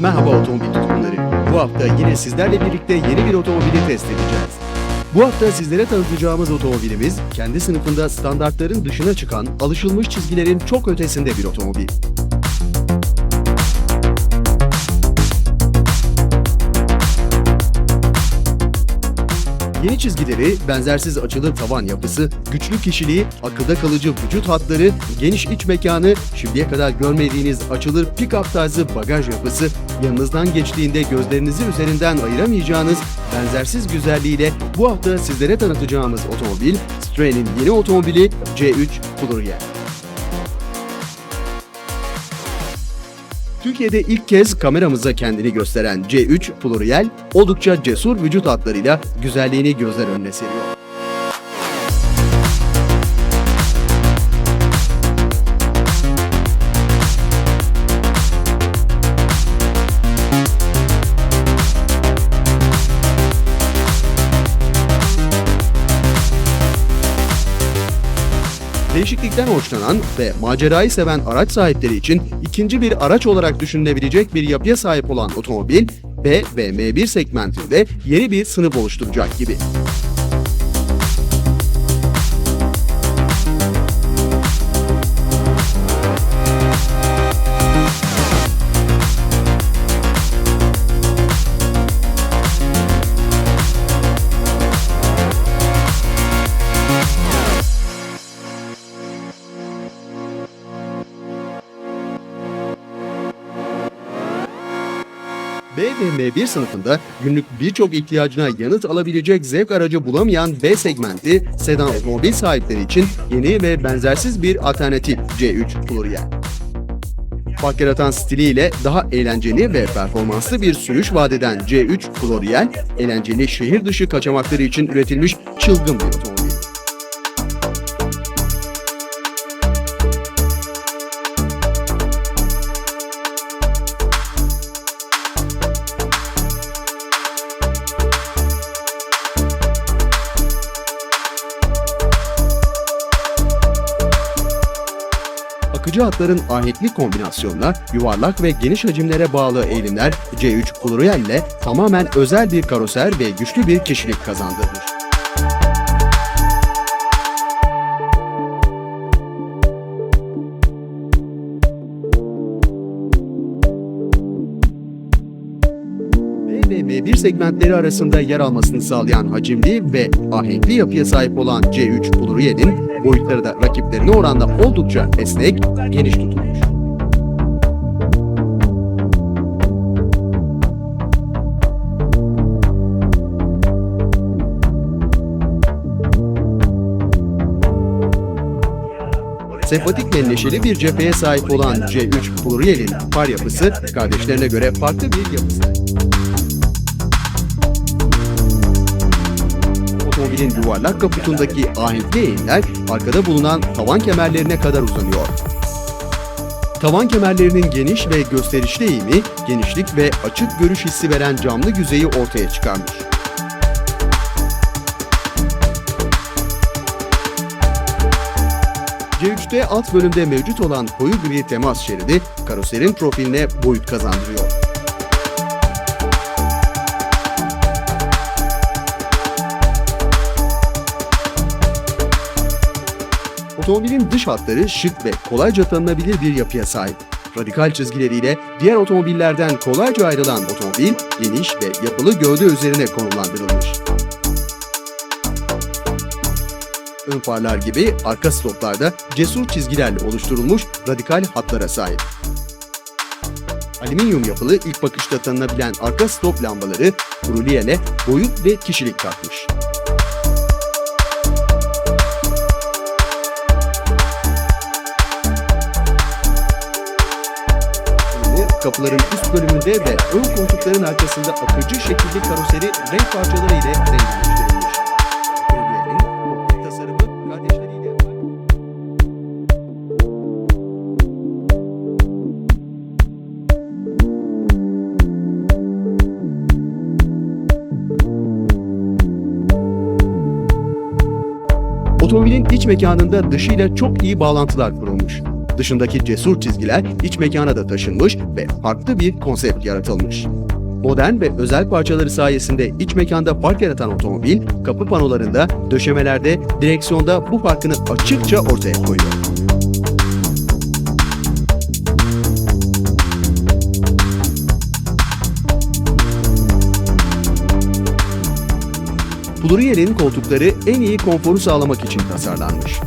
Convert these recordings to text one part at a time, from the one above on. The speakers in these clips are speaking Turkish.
Merhaba otomobil tutkunları. Bu hafta yine sizlerle birlikte yeni bir otomobili test edeceğiz. Bu hafta sizlere tanıtacağımız otomobilimiz kendi sınıfında standartların dışına çıkan, alışılmış çizgilerin çok ötesinde bir otomobil. Yeni çizgileri, benzersiz açılır tavan yapısı, güçlü kişiliği, akılda kalıcı vücut hatları, geniş iç mekanı, şimdiye kadar görmediğiniz açılır pick-up tarzı bagaj yapısı, yanınızdan geçtiğinde gözlerinizi üzerinden ayıramayacağınız benzersiz güzelliğiyle bu hafta sizlere tanıtacağımız otomobil, Citroen'in yeni otomobili C3 Pluriel. Türkiye'de ilk kez kameramıza kendini gösteren C3 Pluriel, oldukça cesur vücut hatlarıyla güzelliğini gözler önüne seriyor. Değişiklikten hoşlanan ve macerayı seven araç sahipleri için ikinci bir araç olarak düşünülebilecek bir yapıya sahip olan otomobil, B ve M1 segmentinde yeni bir sınıf oluşturacak gibi. M1 sınıfında günlük birçok ihtiyacına yanıt alabilecek zevk aracı bulamayan B segmenti sedan otomobil sahipleri için yeni ve benzersiz bir alternatif C3 Pluriel. Fark yaratan stiliyle daha eğlenceli ve performanslı bir sürüş vadeden C3 Pluriel, eğlenceli şehir dışı kaçamakları için üretilmiş çılgın bir otomobil. Akıcı hatların ahenkli kombinasyonla yuvarlak ve geniş hacimlere bağlı eğilimler C3 Pluriel ile tamamen özel bir karoser ve güçlü bir kişilik kazandırmış. B ve M1 segmentleri arasında yer almasını sağlayan hacimli ve ahenkli yapıya sahip olan C3 Pluriel'in boyutları da rakiplerine oranla oldukça esnek, geniş tutulmuş. Sempatik ve neşeli bir cepheye sahip olan C3 Pluriel'in far yapısı kardeşlerine göre farklı bir yapı Otomobilin yuvarlak kaputundaki ahenkli eğimler arkada bulunan tavan kemerlerine kadar uzanıyor. Tavan kemerlerinin geniş ve gösterişli eğimi, genişlik ve açık görüş hissi veren camlı yüzeyi ortaya çıkarmış. C3'te alt bölümde mevcut olan koyu gri temas şeridi karoserin profiline boyut kazandırıyor. Otomobilin dış hatları şık ve kolayca tanınabilir bir yapıya sahip. Radikal çizgileriyle diğer otomobillerden kolayca ayrılan otomobil, geniş ve yapılı gövde üzerine konumlandırılmış. Ön farlar gibi arka stoplarda cesur çizgilerle oluşturulmuş radikal hatlara sahip. Alüminyum yapılı ilk bakışta tanınabilen arka stop lambaları Pluriel'e boyut ve kişilik katmış. Kapıların üst bölümünde ve ön koltukların arkasında akıcı şekilde karoseri renk parçaları ile kokpit tasarımı kardeşleriyle Otomobilin iç mekanında dışıyla çok iyi bağlantılar kurulmuş. Dışındaki cesur çizgiler iç mekana da taşınmış ve farklı bir konsept yaratılmış. Modern ve özel parçaları sayesinde iç mekanda fark yaratan otomobil, kapı panolarında, döşemelerde, direksiyonda bu farkını açıkça ortaya koyuyor. Pluriel'in koltukları en iyi konforu sağlamak için tasarlanmış.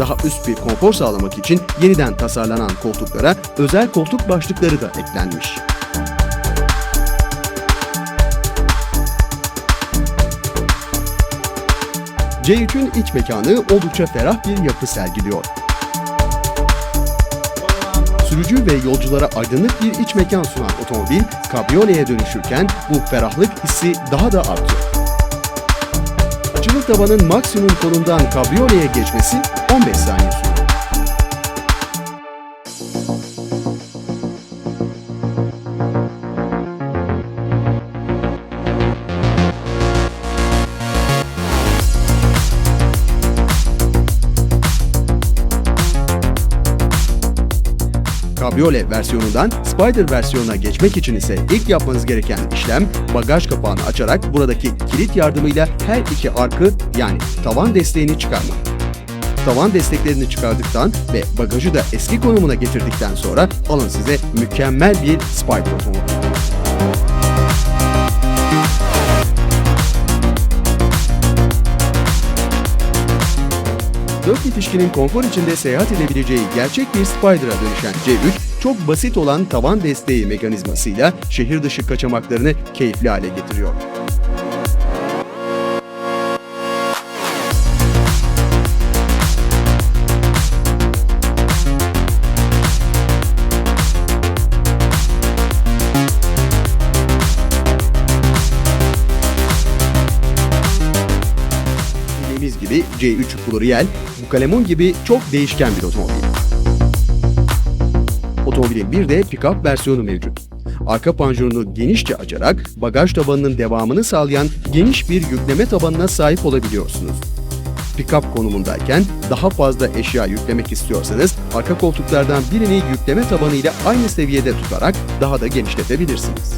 Daha üst bir konfor sağlamak için yeniden tasarlanan koltuklara özel koltuk başlıkları da eklenmiş. C3'ün iç mekanı oldukça ferah bir yapı sergiliyor. Sürücü ve yolculara aydınlık bir iç mekan sunan otomobil, kabriyoleye dönüşürken bu ferahlık hissi daha da artıyor. Açılı tabanın maksimum konumdan kabriyoleye geçmesi 15 saniye sürüyor. Cabriolet versiyonundan Spider versiyonuna geçmek için ise ilk yapmanız gereken işlem bagaj kapağını açarak buradaki kilit yardımıyla her iki arkı yani tavan desteğini çıkarmak. Tavan desteklerini çıkardıktan ve bagajı da eski konumuna getirdikten sonra alın size mükemmel bir Spider otomobil. Yetişkinin konfor içinde seyahat edebileceği gerçek bir Spider'a dönüşen C3, çok basit olan tavan desteği mekanizmasıyla şehir dışı kaçamaklarını keyifli hale getiriyor. C3 Pluriel, bu kalemun gibi çok değişken bir otomobil. Otomobilin bir de pick-up versiyonu mevcut. Arka panjurunu genişçe açarak bagaj tabanının devamını sağlayan geniş bir yükleme tabanına sahip olabiliyorsunuz. Pick-up konumundayken daha fazla eşya yüklemek istiyorsanız arka koltuklardan birini yükleme tabanıyla aynı seviyede tutarak daha da genişletebilirsiniz.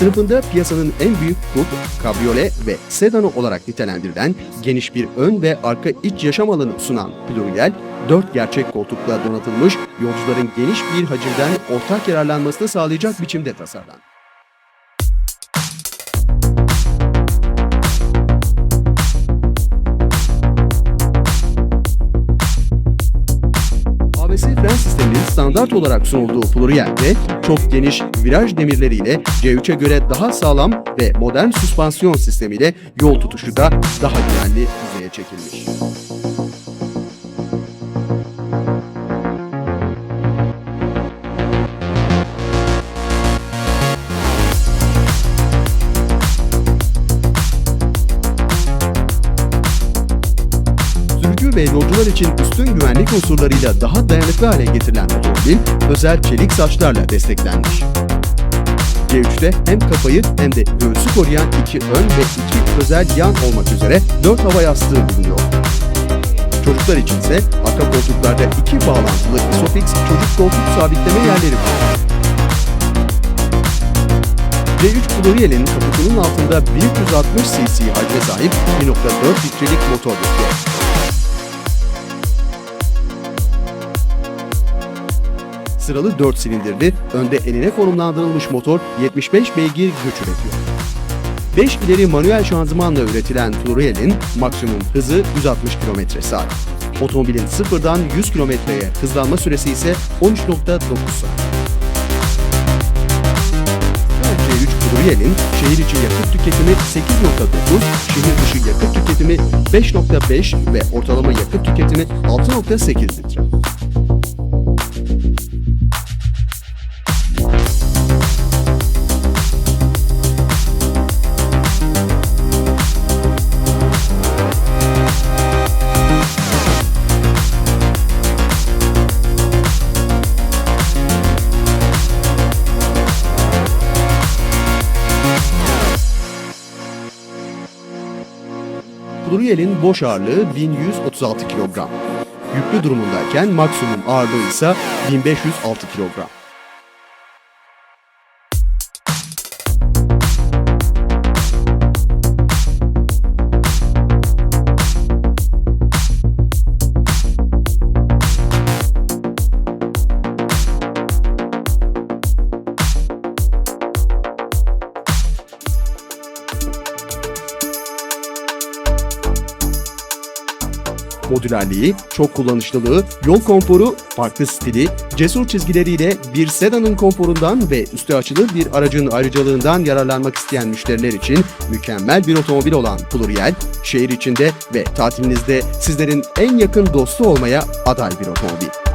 Sınıfında piyasanın en büyük kup, kabriyole ve sedanı olarak nitelendirilen geniş bir ön ve arka iç yaşam alanı sunan Pluriel, 4 gerçek koltukla donatılmış yolcuların geniş bir hacimden ortak yararlanmasını sağlayacak biçimde tasarlandı. Standart olarak sunulduğu Pluriel'de çok geniş viraj demirleriyle C3'e göre daha sağlam ve modern süspansiyon sistemiyle yol tutuşu da daha güvenli düzeye çekilmiş. Yolcular için üstün güvenlik unsurlarıyla daha dayanıklı hale getirilen otomobil, özel çelik saçlarla desteklenmiş. C3'te hem kafayı hem de göğsü koruyan iki ön ve iki özel yan olmak üzere 4 hava yastığı bulunuyor. Çocuklar içinse arka koltuklarda iki bağlantılı Isofix çocuk koltuk sabitleme yerleri var. C3 Pluriel'in kaputunun altında 160 cc hacme sahip 1.4 litrelik motor yatıyor. Sıralı 4 silindirli, önde eline konumlandırılmış motor 75 beygir güç üretiyor. 5 ileri manuel şanzımanla üretilen Pluriel'in maksimum hızı 160 km saat. Otomobilin sıfırdan 100 kilometreye hızlanma süresi ise 13.9 saat. C3 Pluriel'in şehir içi yakıt tüketimi 8.9, şehir dışı yakıt tüketimi 5.5 ve ortalama yakıt tüketimi 6.8 litre. Pluriel'in boş ağırlığı 1136 kilogram. Yüklü durumundayken maksimum ağırlığı ise 1506 kilogram. Modülerliği, çok kullanışlılığı, yol konforu, farklı stili, cesur çizgileriyle bir sedanın konforundan ve üstü açılı bir aracın ayrıcalığından yararlanmak isteyen müşteriler için mükemmel bir otomobil olan Pluriel, şehir içinde ve tatilinizde sizlerin en yakın dostu olmaya aday bir otomobil.